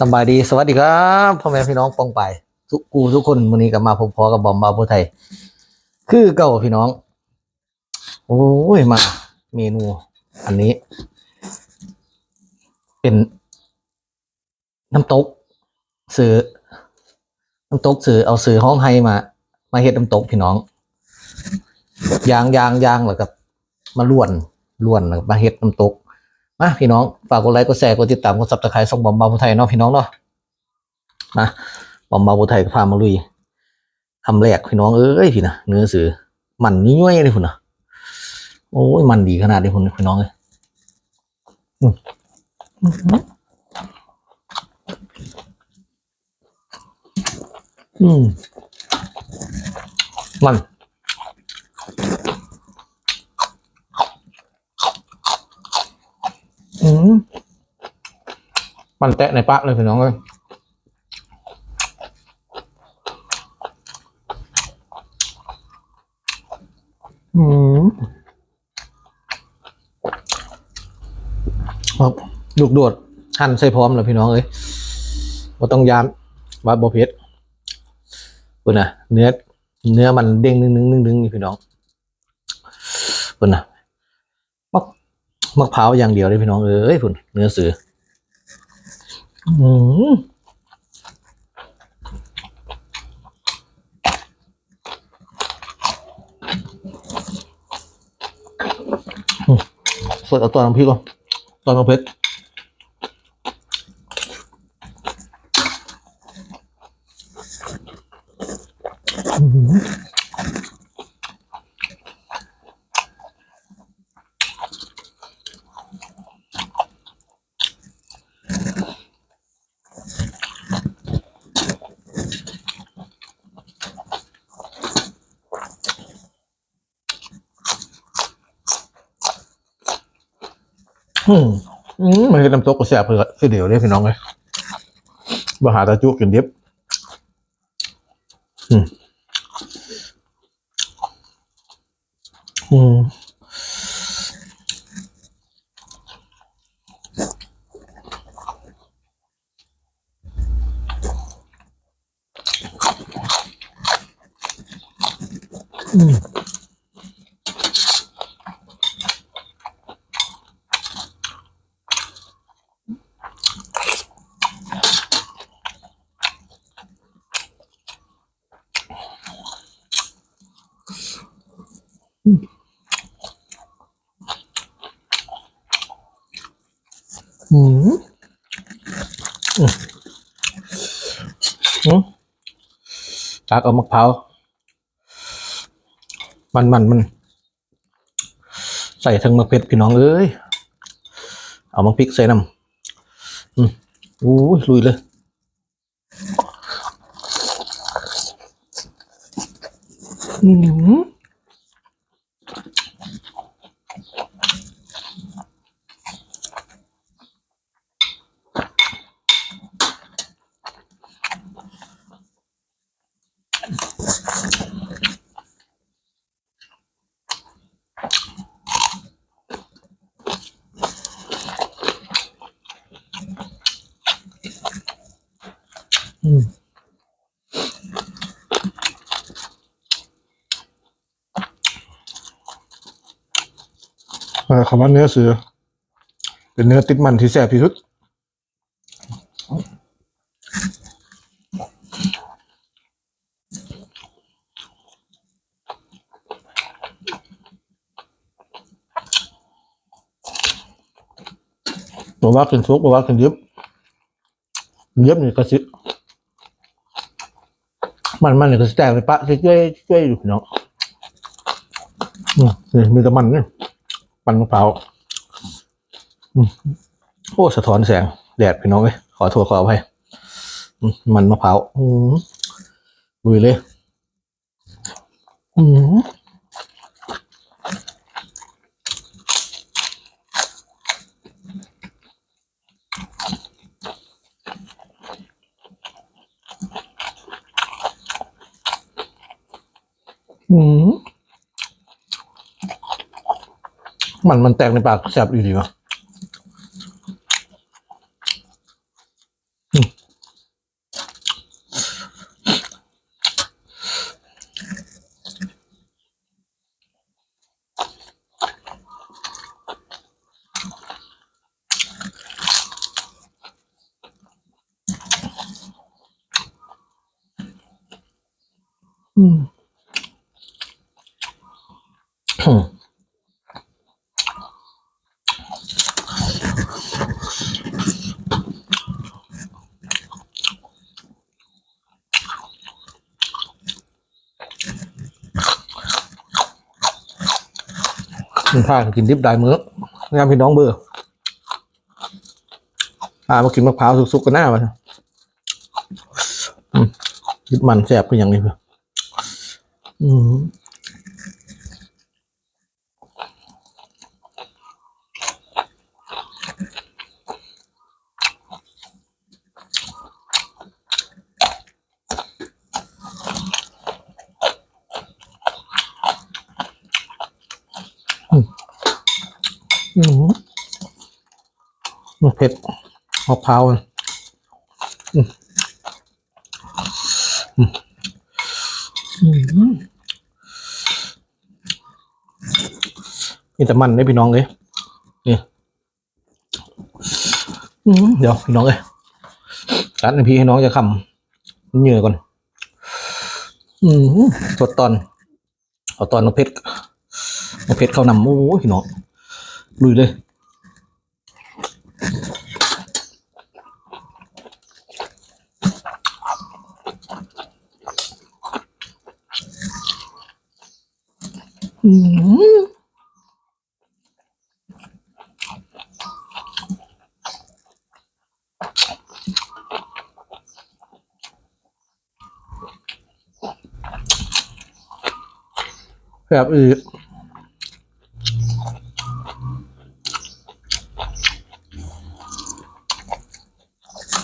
สบายดีสวัสดีครับพ่อแม่พี่น้องปองไปทุกกูทุกคนวันนี้กลับมาพบพอกับบอมบาพูไทย คือเก่าพี่น้อง โอ้ยมา เมนู อันนี้ เป็น น้ำตกซื้อน้ำตกซื้อเอาซื้อห้องไฮมา มาเฮ็ดน้ำตกพี่น้องยางยางยางแล้วก็มาล้วนล้วนแล้วมาเฮ็ดน้ำตก มาพี่น้องฝากกดไลค์กดแชร์กดติดตามกดซับสไครต์ส่งบอมบาบูไทยเนาะพี่น้องเนาะนะบอมบาบูไทยก็พามาลุยทำแรกพี่น้องเอ้ยพี่นะเนื้อสือมันนี่ย่อยเลยคุณนะโอ้ยมันดีขนาดนี้คุณพี่น้องเลยอืมอืมมัน อืมมันแตะในปากเลยพี่น้องเลยอืมครับลูกโดดหั่นใส่พร้อมแล้วพี่น้องเอ้ยว่าต้องยามว่าบอเพชรคุณนะเนื้อ เนื้อมันเด้งนึงนึงนึงนึงนี่พี่น้องคุณนะมะ มะพร้าวอย่างเดียวเลยพี่น้องเอ้ยคุณเนื้อสืออืมอืมสดเอาตัวน้ำพริกก่อนตัวน้ำเพชร อืมอืมมันคือน้ำตกกระแสบเลยคือเดี๋ยวเลยพี่น้องเลยบาหาตาจุกินเดียบอืมอืมอืม อืมอืมอืมตักเอามะพร้าวมันมันมัน ใส่ทั้งมะเพ็ดพี่น้องเอ้ย เอามาพริกใส่น้ำอืมอู้ยลุยเลยอืม คำว่าเนื้อเสือ เป็นเนื้อติดมันที่แสบที่สุดบอกว่ากินซุกบอกว่ากินเย็บย็บนี่ก็สิ มันมันนี่ก็แตกไปปะช่วยช่วยอยู่เนาะอืมนี่มีแต่มันเนี่ยมันมะพร้าวอืมโอ้สะท้อนแสงแดดพี่น้องเลยขอโทษขออภัยมันมะพร้าวลุยเลย อืม อืมมันมันแตกในปากแสบอยู่ดีวะ อืมมันพากันกินดิบได้มื้องามพี่น้องเบอร์พามากินมะพร้าวสุกๆกันหน้ามันอืมยิดมันแสบเป็นอย่างนี้เพื่ออืม อืมมันเผ็ดมะพร้าวนะอืมอืมอืมมีแต่มันเลยพี่น้องเลยนี่อืมเดี๋ยวพี่น้องเลยกัดให้พี่ให้น้องจะคำเหงื่อก่อน อืมสดตอนเอาตอนน้ำเพชรน้ำเพชรเข้านำโอ้ยพี่น้อง ลุยเล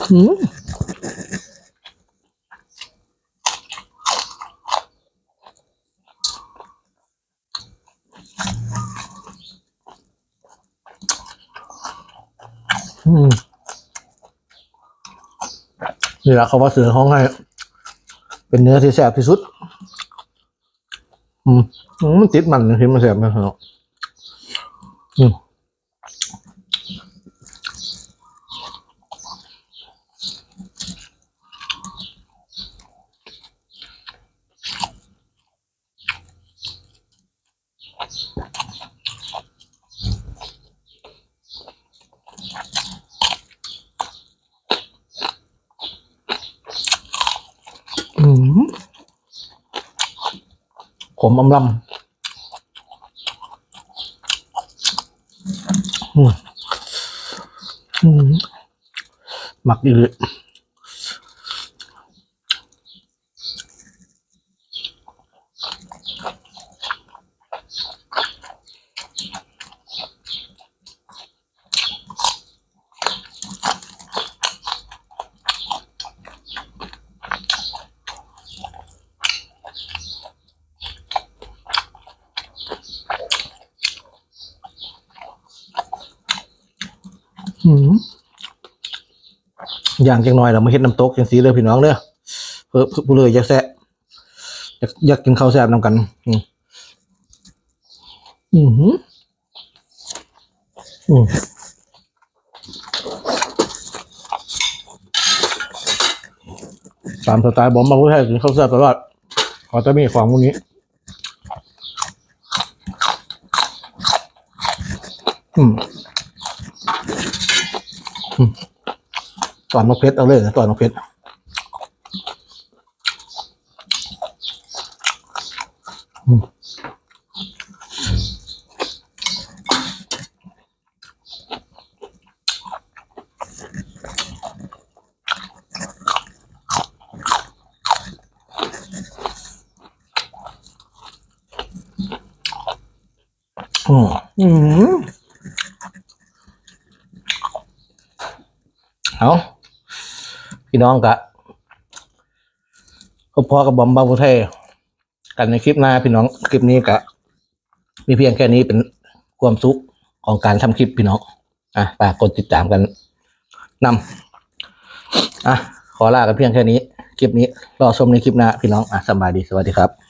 ยอืมแบบอื่นอืมอืมนี่แหละเขาว่าเสือห้องให้ เป็นเนื้อที่แสบที่สุด อืมอืมมันติดมันที่มันแสบนะครับอืม อืมข มอมลำอืมอืมหมักดีเลย อย่างจังหน่อยเรามาเฮ็ดน้ำตกจังสีเลยพี่น้องเด้อเพื่อผู้เลยอยากแซะอยากอยากกินข้าวแซ่บนำกัน อืมอืมอืมตามสไตล์บอมบางผู้ชายกินข้าวแซ่บตลอดขอจะมีของพวกนี้อืม ตอนมะเพชรเอาเลยนะตอนมะเพชรอืมอืมอืมเอา พี่น้องกะก็พอกับบอมบาบูเทกันในคลิปหน้าพี่น้องคลิปนี้กะมีเพียงแค่นี้เป็นความสุขของการทำคลิปพี่น้องอะฝากกดติดตามกันนำอะขอลากันเพียงแค่นี้ คลิปนี้รอชมในคลิปหน้าพี่น้องอะสบายดีสวัสดีครับ